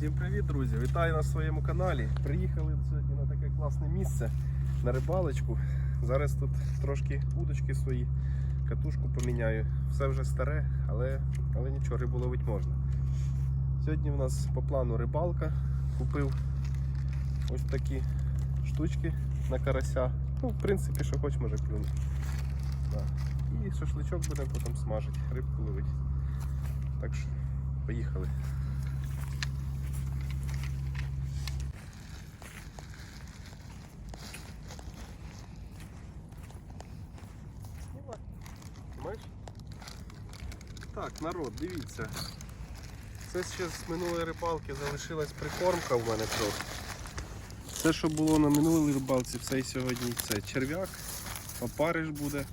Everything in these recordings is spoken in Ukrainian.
Всім привіт, друзі! Вітаю на своєму каналі. Приїхали сьогодні на таке класне місце на рибалочку. Зараз тут трошки удочки свої, катушку поміняю. Все вже старе, але, але нічого, рибу ловити можна. Сьогодні в нас по плану рибалка. Купив ось такі штучки на карася. Ну, в принципі, що хоч може клюнути. Да. І шашличок будемо потім смажити, рибку ловити. Так що, поїхали. Так, народ, дивіться. Це ще з минулої рибалки залишилась прикормка в мене трохи. Все, що було на минулій рибалці, все і сьогодні це черв'як, опариш буде.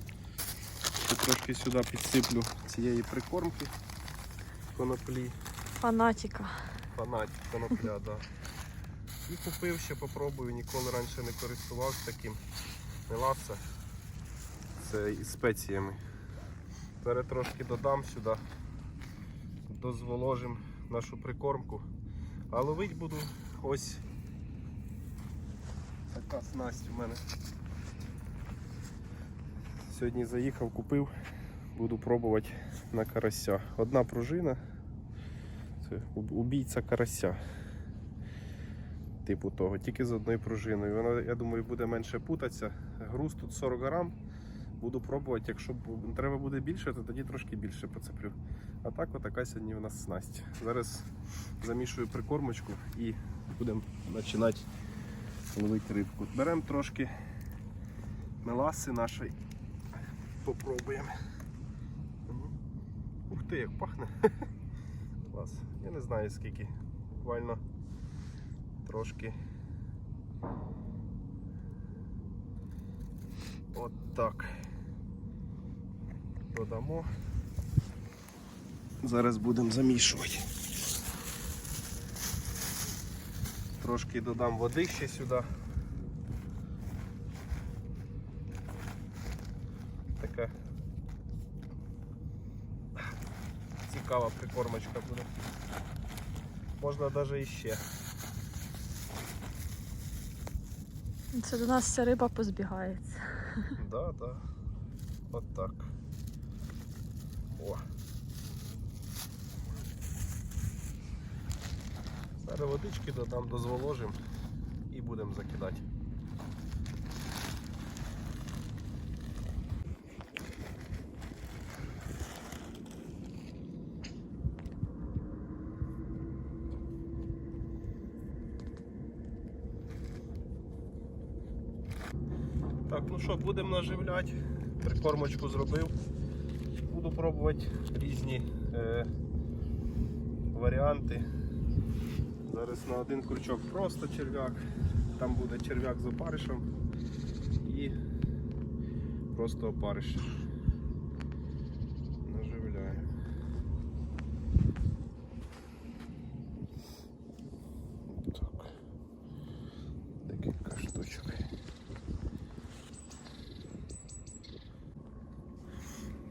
Ще трошки сюди підсиплю цієї прикормки коноплі. Фанатіка. Фанатик, конопля, да. І купив ще, попробую, ніколи раніше не користувався таким. Меласа. Це із спеціями. Зараз трошки додам сюди, дозволожим нашу прикормку. А ловити буду ось така снасть у мене. Сьогодні заїхав, купив, буду пробувати на карася. Одна пружина. Це убійця карася. Типу того, тільки з одною пружиною. Воно, я думаю, буде менше путатися. Груз тут 40 грам. Буду пробувати. Якщо треба буде більше, то тоді трошки більше поцеплю. А так отака сьогодні у нас снасть. Зараз замішую прикормочку і будемо починати ловити рибку. Беремо трошки меласи нашої. Попробуємо. Ух ти, як пахне. Клас. Я не знаю скільки. Буквально трошки. От так. Додамо. Зараз будемо замішувати. Трошки додам води ще сюди. Така цікава прикормочка буде. Можна навіть іще. Це до нас вся риба позбігається. Да, да. От так. О. Зараз водички додам, дозволожим і будемо закидати. Так, ну що, будемо наживляти. Прикормочку зробив. Буду пробувати різні е, варіанти. Зараз на один крючок просто черв'як, там буде черв'як з опаришем і просто опариш. Наживляю. Так. Декілька штучок.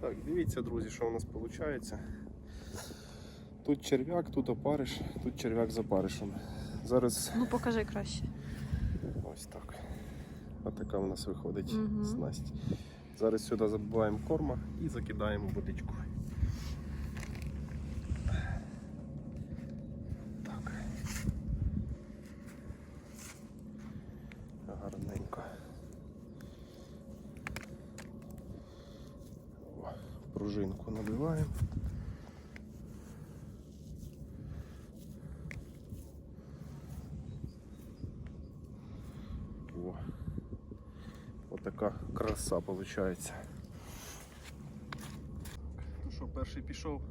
Так, дивіться, друзі, що у нас виходить. Тут черв'як, тут опариш, тут черв'як з опаришем. Зараз Ну покажи краще. ось так. Отака у нас виходить угу. снасть. Зараз сюди забуваємо корма і закидаємо водичку. Так. Гарненько. О, пружинку набиваємо. О, отака краса виходить. Ну що, перший пішов.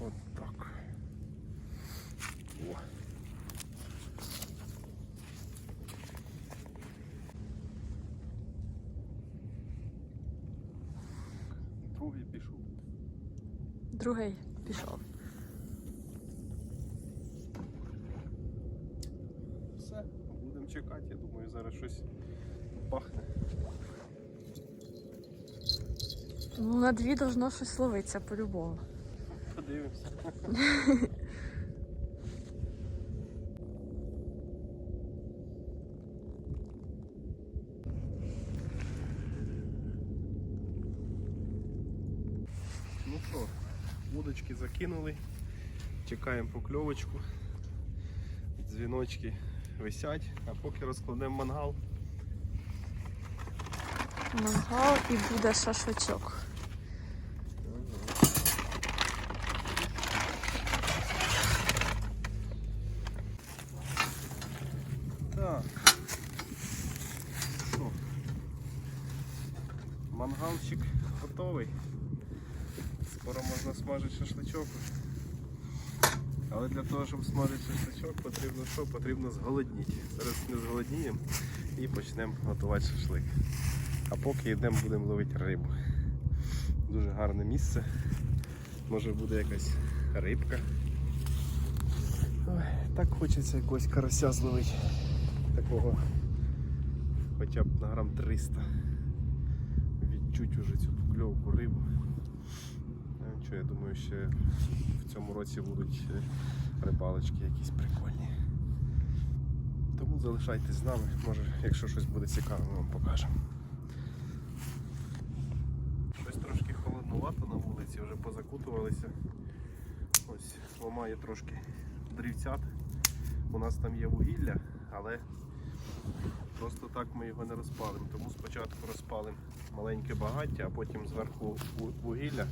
От так. О. другий пішов. Все, будемо чекати, я думаю, зараз щось пахне. Ну, на дві должно щось ловитися по-любому. Подивимося. Ну що, удочки закинули, чекаємо покльовочку, дзвіночки висять, а поки розкладемо мангал. Мангал і буде шашличок. Так. Що? Мангалчик готовий. Скоро можна смажити шашличок. Але для того, щоб смажити шашличок, потрібно що? Потрібно зголодніти. Зараз ми зголодніємо і почнемо готувати шашлик. А поки йдемо, будемо ловити рибу. Дуже гарне місце. Може буде якась рибка. Ой, так хочеться якогось карася зловити. Такого хоча б на грам 300. Відчуть уже цю покльовку рибу. Що я думаю, ще в цьому році будуть е, рибалочки якісь прикольні. Тому залишайтесь з нами. Може, якщо щось буде цікаве, ми вам покажемо. Щось трошки холоднувато на вулиці, вже позакутувалися. Ось ламає трошки дрівцят. У нас там є вугілля, але просто так ми його не розпалимо. Тому спочатку розпалимо маленьке багаття, а потім зверху вугілля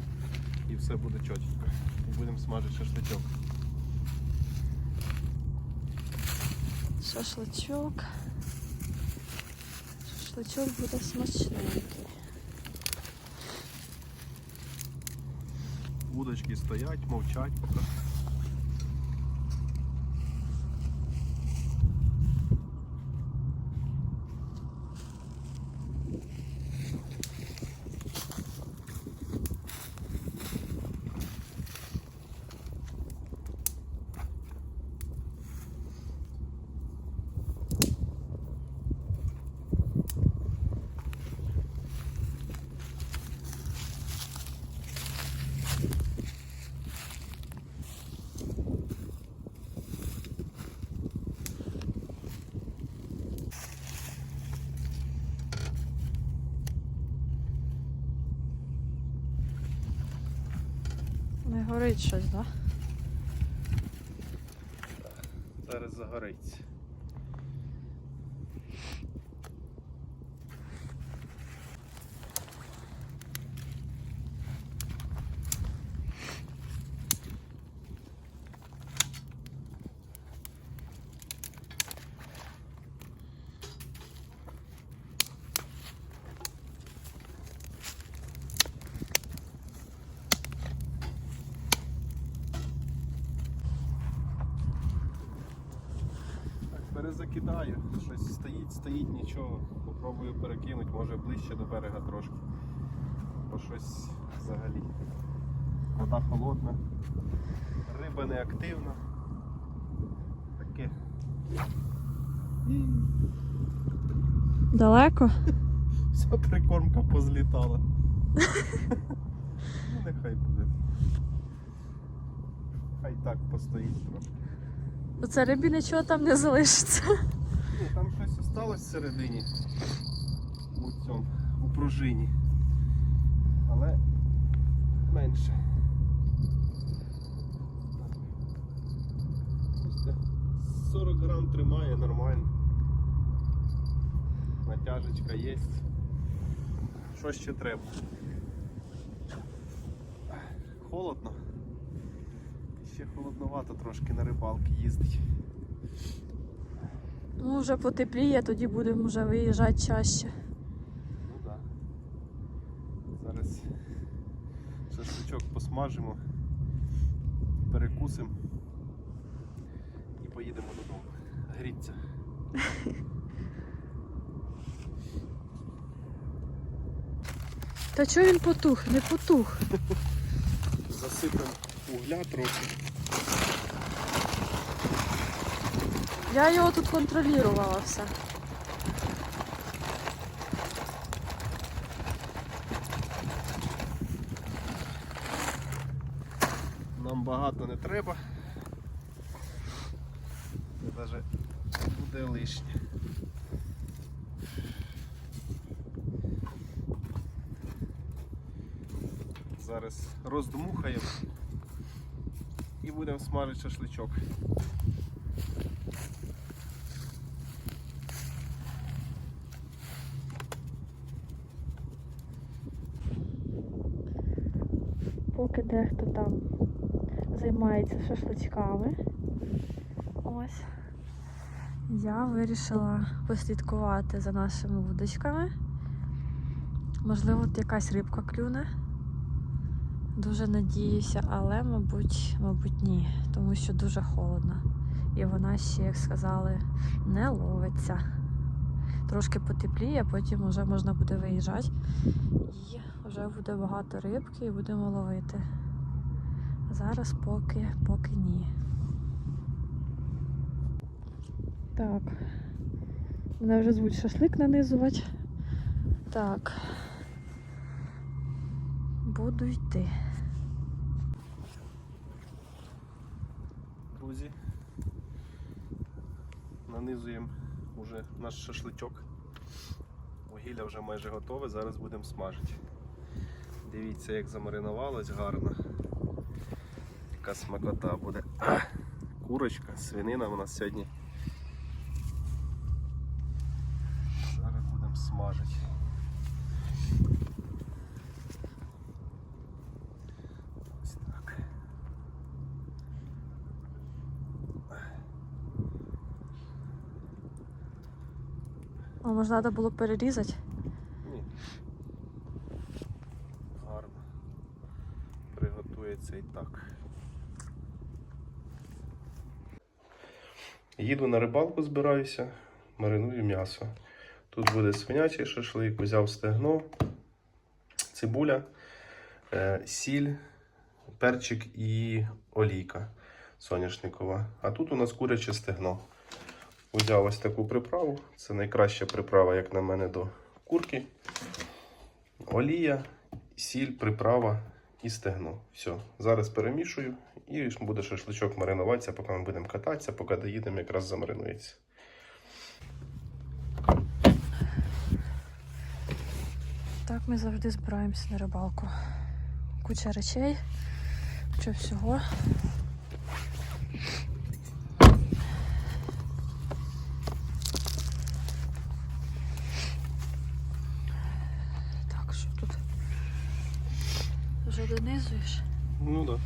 і все буде чотенько. І будемо смажити шашличок. Шашличок. Шашличок буде смачненький. Удочки стоять, мовчать поки. Горить щось, так? Да? Зараз загориться. Так, перезакидаю. Щось стоїть, стоїть, нічого. Попробую перекинути, може ближче до берега трошки. Бо щось взагалі. Вода холодна, риба не активна. Таке. Далеко? Вся прикормка позлітала. ну нехай буде. Хай так постоїть трохи. У це рибі нічого там не залишиться. Ні, там щось осталось всередині. У цьому, у пружині. Але менше. Бачите, 40 грам тримає нормально. Натяжечка є. Що ще треба? Холодно. Ще холодновато трошки на рибалки їздить. Ну, вже потепліє, тоді будемо вже виїжджати чаще. Ну так. Да. Зараз шашличок посмажимо, перекусимо і поїдемо додому. Гріться. Та чого він потух? Не потух. Зас... насипемо угля трохи. Я його тут контролювала все. Нам багато не треба. Це навіть буде лишнє. Зараз роздмухаємо і будемо смажити шашличок. Поки дехто там займається шашличками. Ось. Я вирішила послідкувати за нашими вудочками. Можливо, тут якась рибка клюне. Дуже надіюся, але, мабуть, мабуть, ні, тому що дуже холодно. І вона ще, як сказали, не ловиться. Трошки потепліє, потім вже можна буде виїжджати. І вже буде багато рибки і будемо ловити. Зараз поки, поки ні. Так. Мене вже звуть шашлик нанизувати. Так. Буду йти. Друзі, нанизуємо уже наш шашличок. Вугілля вже майже готове, зараз будемо смажити. Дивіться, як замаринувалось гарно. Яка смакота буде. Курочка, свинина у нас сьогодні. Зараз будемо смажити. Ось так. Треба було перерізати? Їду на рибалку, збираюся, мариную м'ясо. Тут буде свинячий шашлик, взяв стегно, цибуля, е, сіль, перчик і олійка соняшникова. А тут у нас куряче стегно. Взяв ось таку приправу. Це найкраща приправа, як на мене, до курки. Олія, сіль, приправа і стегно. Все. Зараз перемішую і буде шашличок маринуватися, поки ми будемо кататися, поки доїдемо, якраз замаринується. Так ми завжди збираємося на рибалку. Куча речей, куча всього. Так, що тут? Вже донизуєш? Ну так.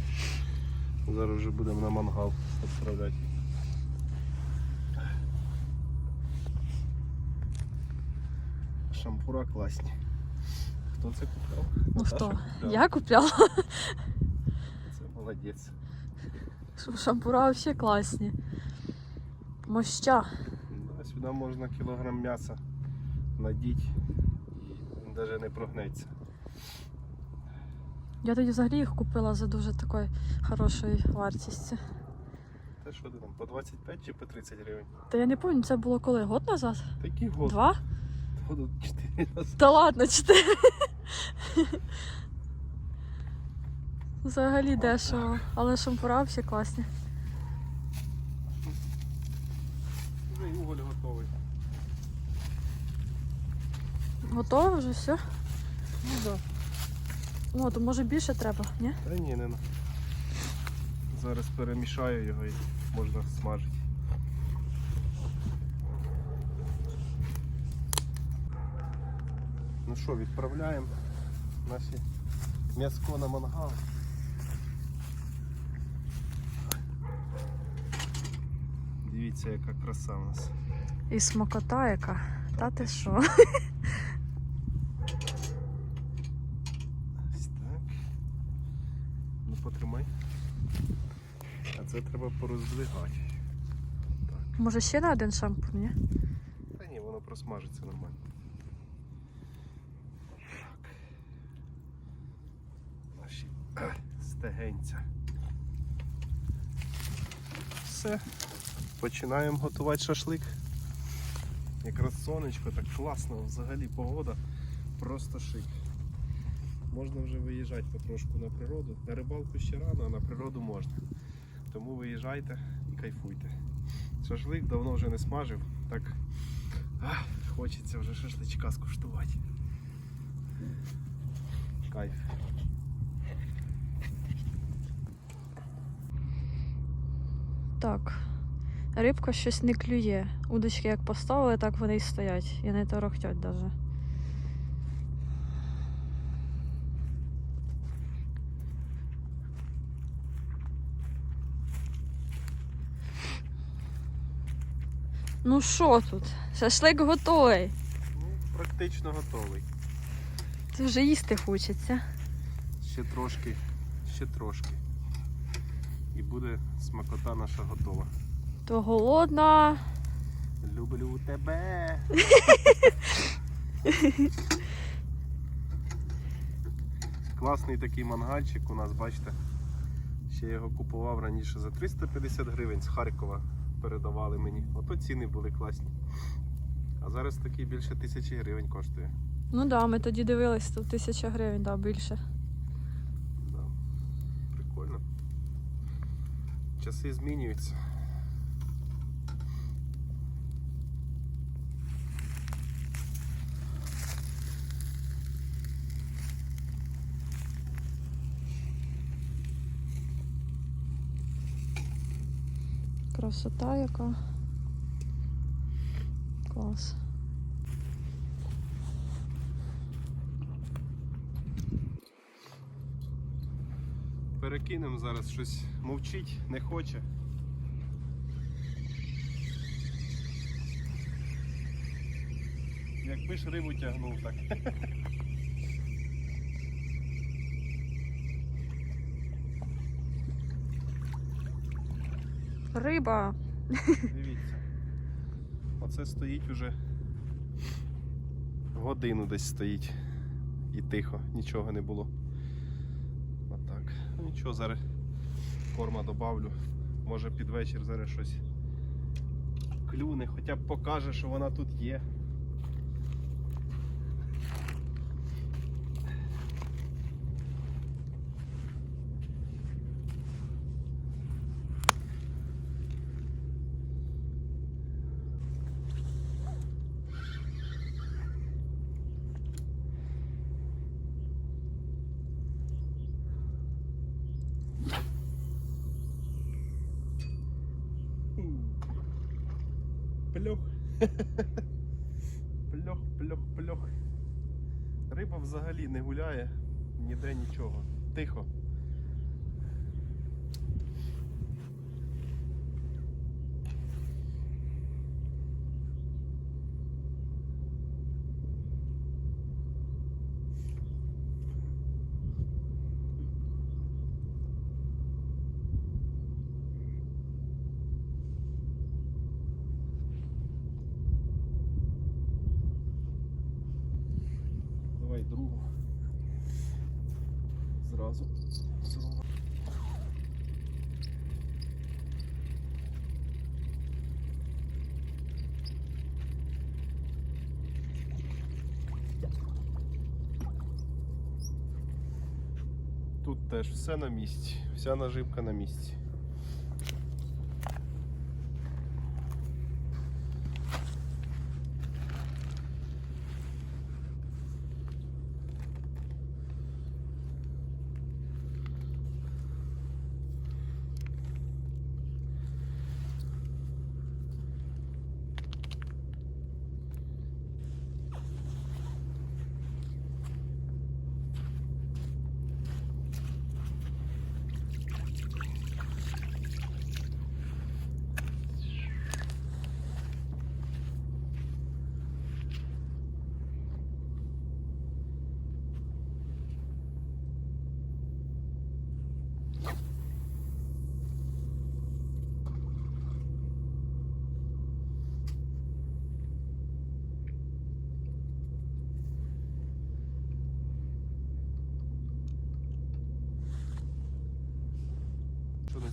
Да. Зараз вже будемо на мангал відправляти. Шампура класні. Хто це купляв? Ну Наташа хто? купляла. Я купляла. Це молодець. Шампура взагалі класні. Моща. Да, сюди можна кілограм м'яса надіть і навіть не прогнеться. Я тоді взагалі їх купила за дуже такою хорошою вартістю. Те що ти там, по 25 чи по 30 гривень? Та я не пам'ятаю, це було коли? Год назад? Такий год. Два? Году 4 рази. Та ладно, чотири. Взагалі дешево. Але шампура всі класні. Вже і уголь готовий. Готово вже все? Ну так. О, то може більше треба, ні? Та ні, не на. Зараз перемішаю його і можна смажити. Ну що, відправляємо наші м'яско на мангал. Дивіться, яка краса у нас. І смакота яка. Та ти що? Ось так. Ну потримай. А це треба пороздвигати. Так. Може ще на один шампур, ні? Та ні, воно просмажиться нормально. Так. Наші легенця. Все. Починаємо готувати шашлик. Якраз сонечко, так класно, взагалі погода просто шик. Можна вже виїжджати потрошку на природу. На рибалку ще рано, а на природу можна. Тому виїжджайте і кайфуйте. Шашлик давно вже не смажив, так ах, хочеться вже шашличка скуштувати. Кайф. Так. Рибка щось не клює. Удочки як поставили, так вони й стоять. І не торохтять навіть. Ну що тут? Шашлик готовий. Ну, практично готовий. Це вже їсти хочеться. Ще трошки, ще трошки. І буде смакота наша готова. То голодна. Люблю тебе. Класний такий мангальчик у нас, бачите. Ще його купував раніше за 350 гривень з Харкова передавали мені. Ото ціни були класні. А зараз такий більше тисячі гривень коштує. Ну так, да, ми тоді дивились, то тисяча гривень, да, більше. Да. Прикольно. Часи змінюються. Красота яка. Клас. Перекинемо зараз щось мовчить, не хоче. Якби ж рибу тягнув так. Риба. Дивіться. Оце стоїть уже годину десь стоїть. І тихо, нічого не було. Отак. Ну нічого, зараз корма добавлю. Може під вечір зараз щось клюне, хоча б покаже, що вона тут є. Пльох. Пльох, пльох, пльох. Риба взагалі не гуляє, ніде нічого. Тихо. Давай другу. Зразу. Зразу. Тут теж все на місці, вся наживка на місці.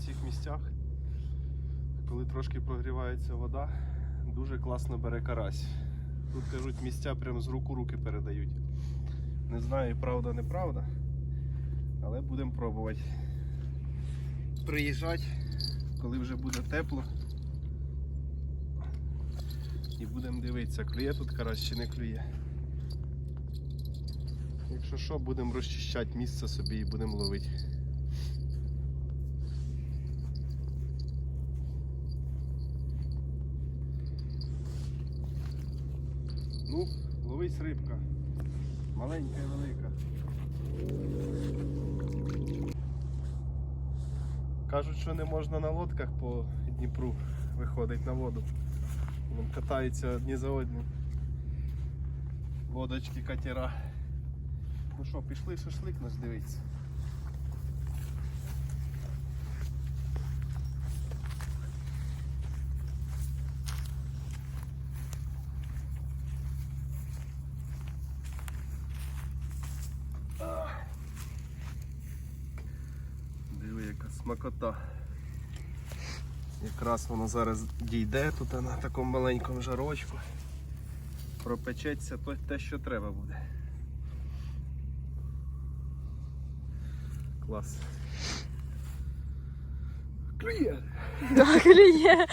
Цих місцях, коли трошки прогрівається вода, дуже класно бере карась. Тут кажуть, місця прям з рук у руки передають. Не знаю, правда, неправда, але будемо пробувати. Приїжджати, коли вже буде тепло. І будемо дивитися, клює тут карась чи не клює. Якщо що, будемо розчищати місце собі і будемо ловити. Ну, ловись рибка. Маленька і велика. Кажуть, що не можна на лодках по Дніпру виходить на воду. Вон катаються одні за одним. Лодочки, катера. Ну що, пішли шашлик наш дивиться. Диви, яка смакота. Якраз воно зараз дійде тут на такому маленькому жарочку. Пропечеться то- те, що треба буде. Клас. Клює! Да, клює.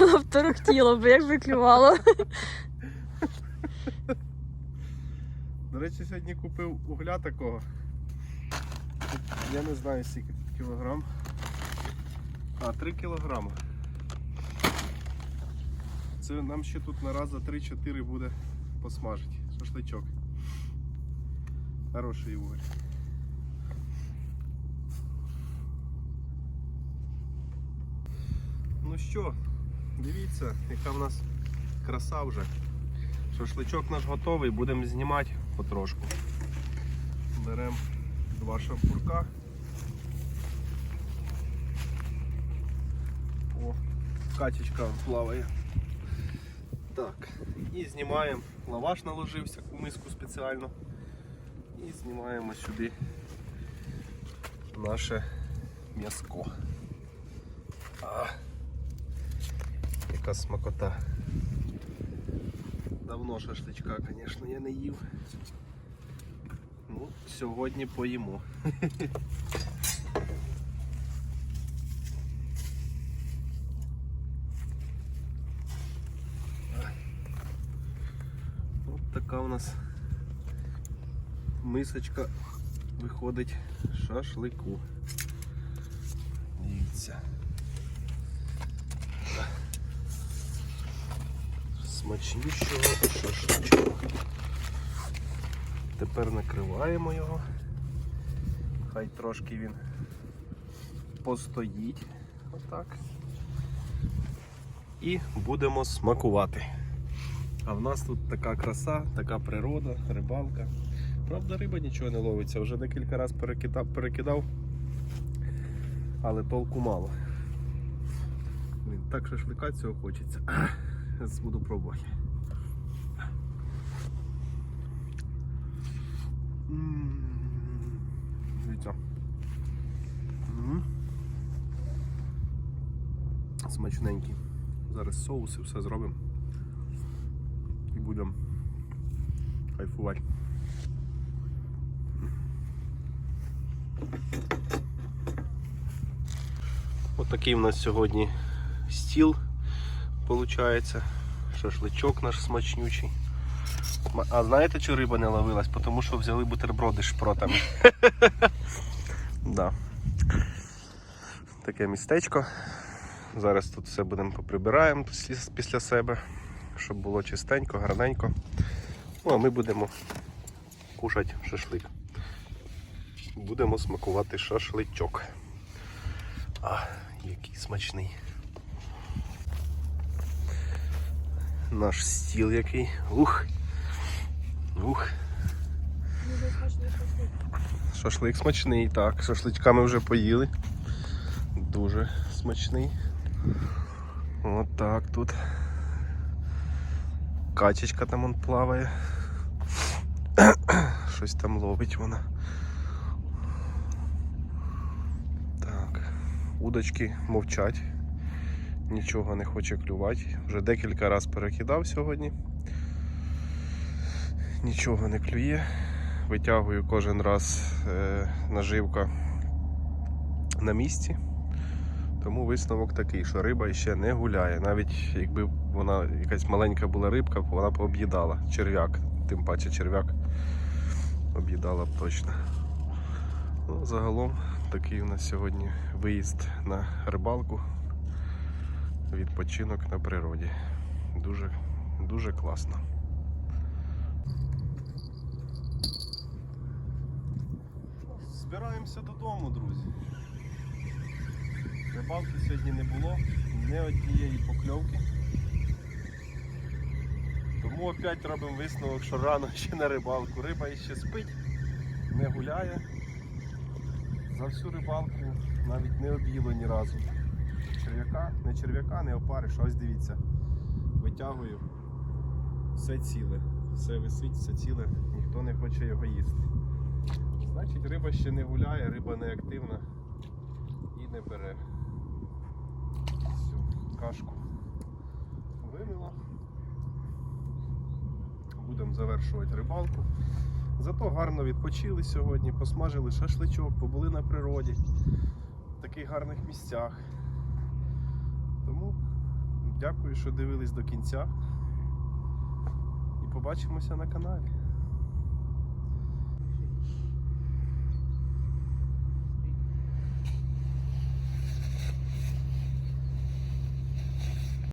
Воно б торохтіло б, як би клювало. До речі, сьогодні купив угля такого. Я не знаю скільки тут кілограм. А, 3 кілограми. Це нам ще тут на раз за 3-4 буде посмажити. Шашличок. Хороший уголь. Ну що, дивіться, яка в нас краса вже. Шашличок наш готовий, будемо знімати потрошку. Беремо два шампурка. О, качечка плаває. Так, і знімаємо. Лаваш наложився у миску спеціально. І знімаємо сюди наше м'язко. А, яка смакота. Давно шашличка, звісно, я не їв. Ну, сьогодні поїмо. От така у нас мисочка виходить шашлику. Дивіться. смачнішого шашличку. Тепер накриваємо його. Хай трошки він постоїть. Отак. І будемо смакувати. А в нас тут така краса, така природа, рибалка. Правда, риба нічого не ловиться, вже декілька разів перекидав, перекидав але толку мало. Так шашлика цього хочеться. Буду пробувати. Дивіться. Смачненький. Зараз соуси все зробимо. І будемо кайфувати. Отакий в нас сьогодні стіл виходить. Шашличок наш смачнючий. А знаєте, чи риба не ловилась? Тому що взяли бутерброди з шпротами. да. Таке містечко. Зараз тут все будемо поприбираємо після- після себе, щоб було чистенько, гарненько. Ну, а ми будемо кушати шашлик. Будемо смакувати шашличок. А, який смачний. Наш стіл який. Ух. Ух. Шашлик смачний, так. Шашличка ми вже поїли. Дуже смачний. От так тут. Качечка там он плаває. Щось там ловить вона. Так. удочки мовчать. Нічого не хоче клювати. Вже декілька разів перекидав сьогодні. Нічого не клює. Витягую кожен раз е, наживка на місці. Тому висновок такий, що риба ще не гуляє. Навіть якби вона якась маленька була рибка, вона б об'їдала. Черв'як, тим паче черв'як об'їдала б точно. Ну, загалом такий у нас сьогодні виїзд на рибалку. Відпочинок на природі. Дуже, дуже класно. Збираємося додому, друзі. Рибалки сьогодні не було, не однієї покльовки. Тому опять робимо висновок, що рано ще на рибалку. Риба ще спить, не гуляє. За всю рибалку навіть не об'їло ні разу. Черв'яка, не черв'яка, не опариш, ось дивіться. Витягую. Все ціле. Все висить, все ціле, ніхто не хоче його їсти. Значить риба ще не гуляє, риба не активна і не бере. Всю кашку вимила. Будемо завершувати рибалку. Зато гарно відпочили сьогодні, посмажили шашличок, побули на природі, в таких гарних місцях. Тому дякую, що дивились до кінця. І побачимося на каналі.